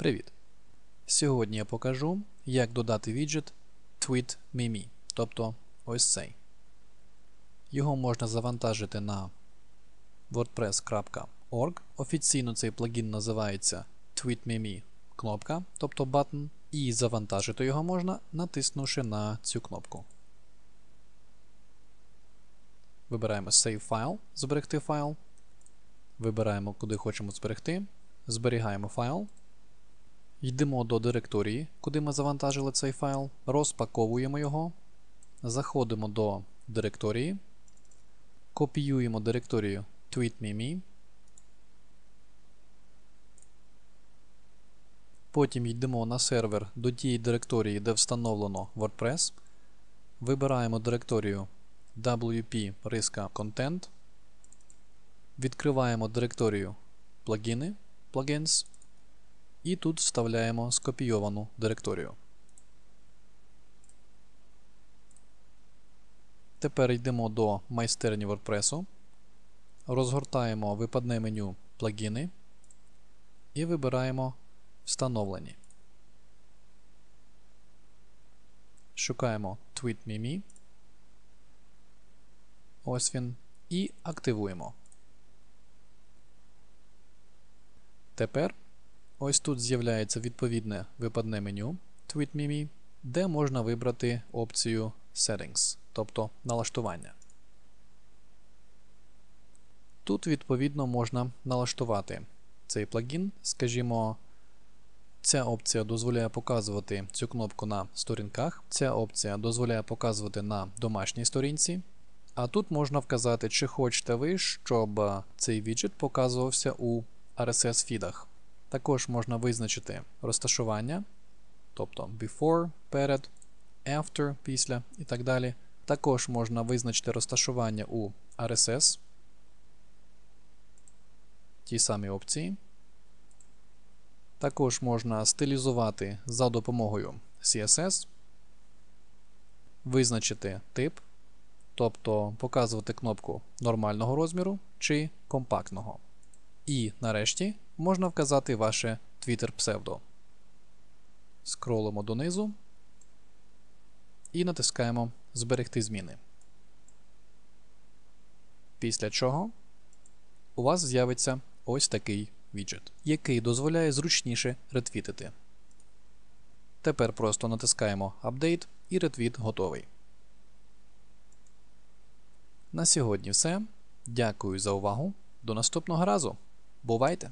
Привіт! Сьогодні я покажу, як додати віджит TweetMimi, тобто ось цей. Його можна завантажити на wordpress.org. Офіційно цей плагін називається TweetMimi кнопка, тобто button, і завантажити його можна, натиснувши на цю кнопку. Вибираємо Save File, зберегти файл. Вибираємо, куди хочемо зберегти. Зберігаємо файл. Йдемо до директорії, куди ми завантажили цей файл, розпаковуємо його, заходимо до директорії, копіюємо директорію TweetMeMe, потім йдемо на сервер до тієї директорії, де встановлено WordPress, вибираємо директорію WP Riska Content, відкриваємо директорію плагіни, plugins, і тут вставляємо скопійовану директорію. Тепер йдемо до майстерні WordPress, розгортаємо випадне меню плагіни і вибираємо Встановлені. Шукаємо TweetMimi. Ось він. І активуємо. Тепер ось тут з'являється відповідне випадне меню TweetMimi, де можна вибрати опцію Settings, тобто налаштування. Тут, відповідно, можна налаштувати цей плагін. Скажімо, ця опція дозволяє показувати цю кнопку на сторінках. Ця опція дозволяє показувати на домашній сторінці. А тут можна вказати, чи хочете ви, щоб цей віджит показувався у RSS-фідах. Також можна визначити розташування, тобто before, перед, after, після і так далі. Також можна визначити розташування у RSS, ті самі опції. Також можна стилізувати за допомогою CSS, визначити тип, тобто показувати кнопку нормального розміру чи компактного. І нарешті можна вказати ваше Twitter псевдо. Скролимо донизу і натискаємо Зберегти зміни. Після чого у вас з'явиться ось такий віджит, який дозволяє зручніше ретвітити. Тепер просто натискаємо Update і ретвіт готовий. На сьогодні все. Дякую за увагу. До наступного разу. Бувайте!